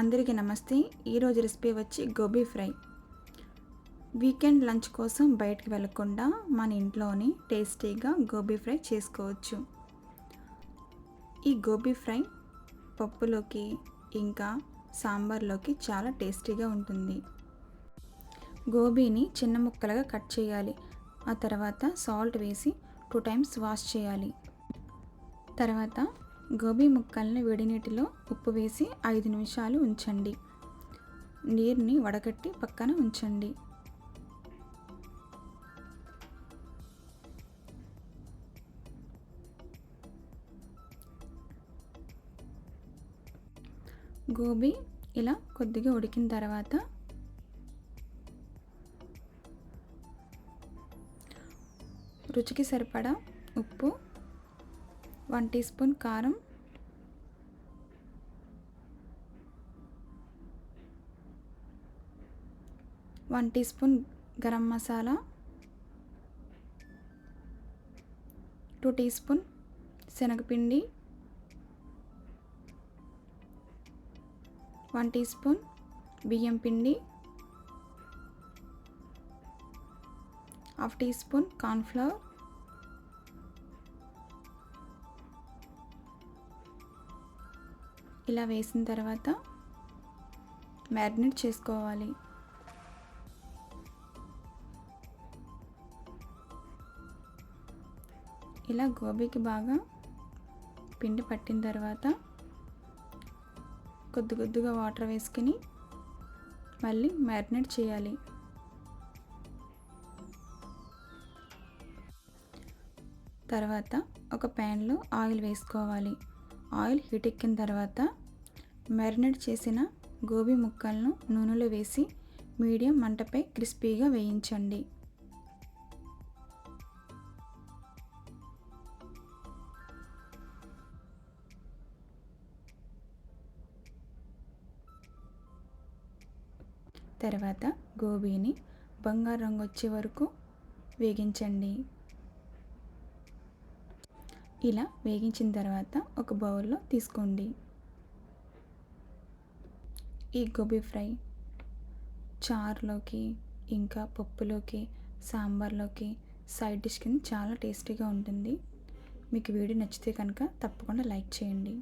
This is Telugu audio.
అందరికీ నమస్తే. ఈరోజు రెసిపీ వచ్చి గోబీ ఫ్రై. వీకెండ్ లంచ్ కోసం బయటికి వెళ్ళకుండా మన ఇంట్లోనే టేస్టీగా గోబీ ఫ్రై చేసుకోవచ్చు. ఈ గోబీ ఫ్రై పప్పులోకి ఇంకా సాంబార్లోకి చాలా టేస్టీగా ఉంటుంది. గోబీని చిన్న ముక్కలుగా కట్ చేయాలి. ఆ తర్వాత సాల్ట్ వేసి టూ టైమ్స్ వాష్ చేయాలి. తర్వాత గోబీ ముక్కల్ని వేడి నీటిలో ఉప్పు వేసి ఐదు నిమిషాలు ఉంచండి. నీరుని వడగట్టి పక్కన ఉంచండి. గోబీ ఇలా కొద్దిగా ఉడికిన తర్వాత రుచికి సరిపడా ఉప్పు వన్ టీ స్పూన్ కారం one teaspoon garam masala two teaspoon శనగపిండి వన్ టీ స్పూన్ బియ్యం పిండి హాఫ్ టీ స్పూన్ కార్న్ఫ్లవర్ ఇలా వేసిన తర్వాత మ్యారినేట్ చేసుకోవాలి. ఇలా గోబీకి బాగా పిండి పట్టిన తర్వాత కొద్ది కొద్దిగా వాటర్ వేసుకుని మళ్ళీ మ్యారినేట్ చేయాలి. తర్వాత ఒక ప్యాన్లో ఆయిల్ వేసుకోవాలి. ఆయిల్ హీట్ ఎక్కిన తర్వాత మ్యారినేట్ చేసిన గోబీ ముక్కలను నూనెలో వేసి మీడియం మంటపై క్రిస్పీగా వేయించండి. తర్వాత గోబీని బంగారు రంగు వచ్చే వరకు వేగించండి. ఇలా వేగించిన తర్వాత ఒక బౌల్లో తీసుకోండి. ఈ గోబీ ఫ్రై చారులోకి ఇంకా పప్పులోకి సాంబార్లోకి సైడ్ డిష్ కింద చాలా టేస్టీగా ఉంటుంది. మీకు వీడియో నచ్చితే కనుక తప్పకుండా లైక్ చేయండి.